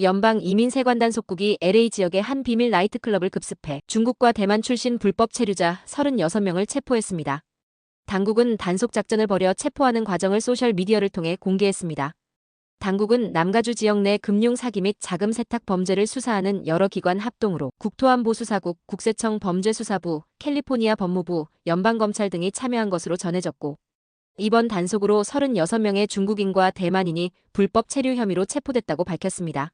연방 이민세관단 속국이 LA 지역의 한 비밀 나이트클럽을 급습해 중국과 대만 출신 불법 체류자 36명을 체포했습니다. 당국은 단속 작전을 벌여 체포하는 과정을 소셜미디어를 통해 공개했습니다. 당국은 남가주 지역 내 금융 사기 및 자금 세탁 범죄를 수사하는 여러 기관 합동으로 국토안보수사국, 국세청 범죄수사부, 캘리포니아 법무부, 연방검찰 등이 참여한 것으로 전해졌고 이번 단속으로 36명의 중국인과 대만인이 불법 체류 혐의로 체포됐다고 밝혔습니다.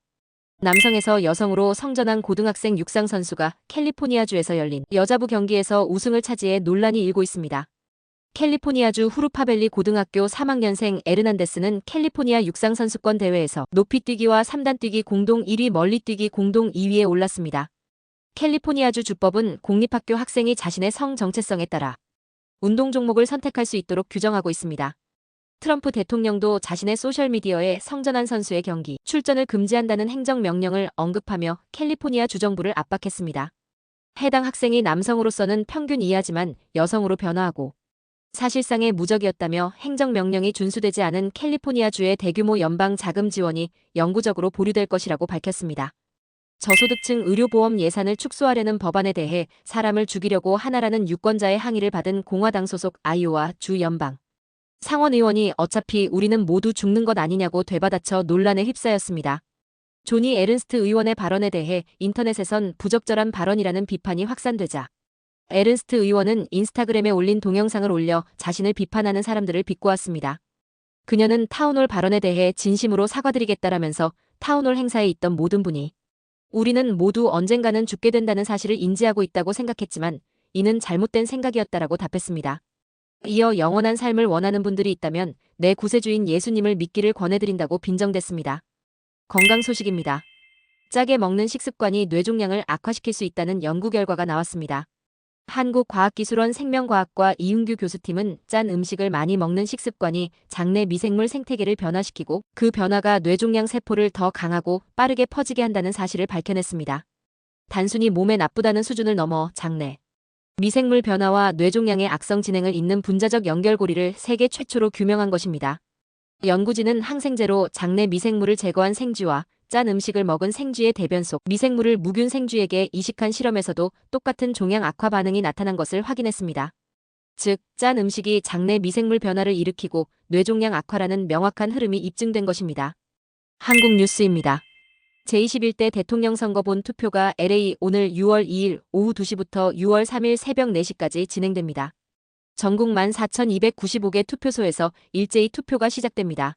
남성에서 여성으로 성전한 고등학생 육상 선수가 캘리포니아주에서 열린 여자부 경기에서 우승을 차지해 논란이 일고 있습니다. 캘리포니아주 후루파벨리 고등학교 3학년생 에르난데스는 캘리포니아 육상 선수권 대회에서 높이뛰기와 3단뛰기 공동 1위 멀리뛰기 공동 2위에 올랐습니다. 캘리포니아주 주법은 공립학교 학생이 자신의 성 정체성에 따라 운동 종목을 선택할 수 있도록 규정하고 있습니다. 트럼프 대통령도 자신의 소셜미디어에 성전한 선수의 경기 출전을 금지한다는 행정명령을 언급하며 캘리포니아 주정부를 압박했습니다. 해당 학생이 남성으로서는 평균 이하지만 여성으로 변화하고 사실상의 무적이었다며 행정명령이 준수되지 않은 캘리포니아주의 대규모 연방 자금 지원이 영구적으로 보류될 것이라고 밝혔습니다. 저소득층 의료보험 예산을 축소하려는 법안에 대해 사람을 죽이려고 하나라는 유권자의 항의를 받은 공화당 소속 아이오와 주 연방 상원 의원이 어차피 우리는 모두 죽는 것 아니냐고 되받아쳐 논란에 휩싸였습니다. 조니 에른스트 의원의 발언에 대해 인터넷에선 부적절한 발언이라는 비판이 확산되자 에른스트 의원은 인스타그램에 올린 동영상을 올려 자신을 비판하는 사람들을 비꼬았습니다. 그녀는 타운홀 발언에 대해 진심으로 사과드리겠다라면서 타운홀 행사에 있던 모든 분이 우리는 모두 언젠가는 죽게 된다는 사실을 인지하고 있다고 생각했지만 이는 잘못된 생각이었다라고 답했습니다. 이어 영원한 삶을 원하는 분들이 있다면 내 구세주인 예수님을 믿기를 권해드린다고 빈정댔습니다. 건강 소식입니다. 짜게 먹는 식습관이 뇌종양을 악화시킬 수 있다는 연구 결과가 나왔습니다. 한국과학기술원 생명과학과 이윤규 교수팀은 짠 음식을 많이 먹는 식습관이 장내 미생물 생태계를 변화시키고 그 변화가 뇌종양 세포를 더 강하고 빠르게 퍼지게 한다는 사실을 밝혀냈습니다. 단순히 몸에 나쁘다는 수준을 넘어 장내 미생물 변화와 뇌종양의 악성 진행을 잇는 분자적 연결고리를 세계 최초로 규명한 것입니다. 연구진은 항생제로 장내 미생물을 제거한 생쥐와 짠 음식을 먹은 생쥐의 대변 속 미생물을 무균 생쥐에게 이식한 실험에서도 똑같은 종양 악화 반응이 나타난 것을 확인했습니다. 즉, 짠 음식이 장내 미생물 변화를 일으키고 뇌종양 악화라는 명확한 흐름이 입증된 것입니다. 한국 뉴스입니다. 제21대 대통령 선거 본 투표가 LA 오늘 6월 2일 오후 2시부터 6월 3일 새벽 4시까지 진행됩니다. 전국 14,295개 투표소에서 일제히 투표가 시작됩니다.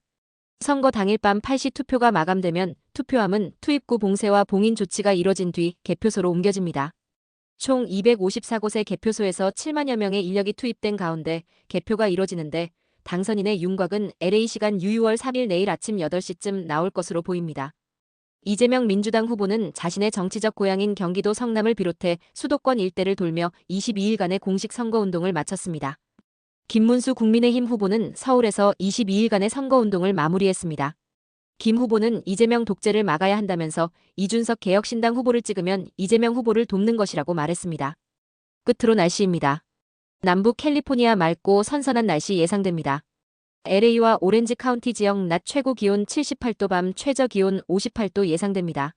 선거 당일 밤 8시 투표가 마감되면 투표함은 투입구 봉쇄와 봉인 조치가 이뤄진 뒤 개표소로 옮겨집니다. 총 254곳의 개표소에서 7만여 명의 인력이 투입된 가운데 개표가 이뤄지는데 당선인의 윤곽은 LA 시간 6월 3일 내일 아침 8시쯤 나올 것으로 보입니다. 이재명 민주당 후보는 자신의 정치적 고향인 경기도 성남을 비롯해 수도권 일대를 돌며 22일간의 공식 선거운동을 마쳤습니다. 김문수 국민의힘 후보는 서울에서 22일간의 선거운동을 마무리했습니다. 김 후보는 이재명 독재를 막아야 한다면서 이준석 개혁신당 후보를 찍으면 이재명 후보를 돕는 것이라고 말했습니다. 끝으로 날씨입니다. 남부 캘리포니아 맑고 선선한 날씨 예상됩니다. LA와 오렌지 카운티 지역 낮 최고 기온 78도 밤 최저 기온 58도 예상됩니다.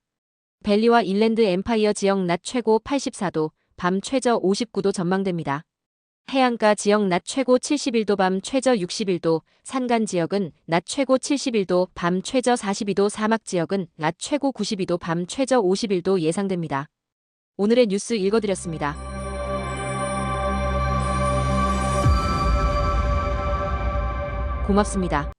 벨리와 인랜드 엠파이어 지역 낮 최고 84도, 밤 최저 59도 전망됩니다. 해안가 지역 낮 최고 71도 밤 최저 61도, 산간 지역은 낮 최고 71도 밤 최저 42도 사막 지역은 낮 최고 92도 밤 최저 51도 예상됩니다. 오늘의 뉴스 읽어드렸습니다. 고맙습니다.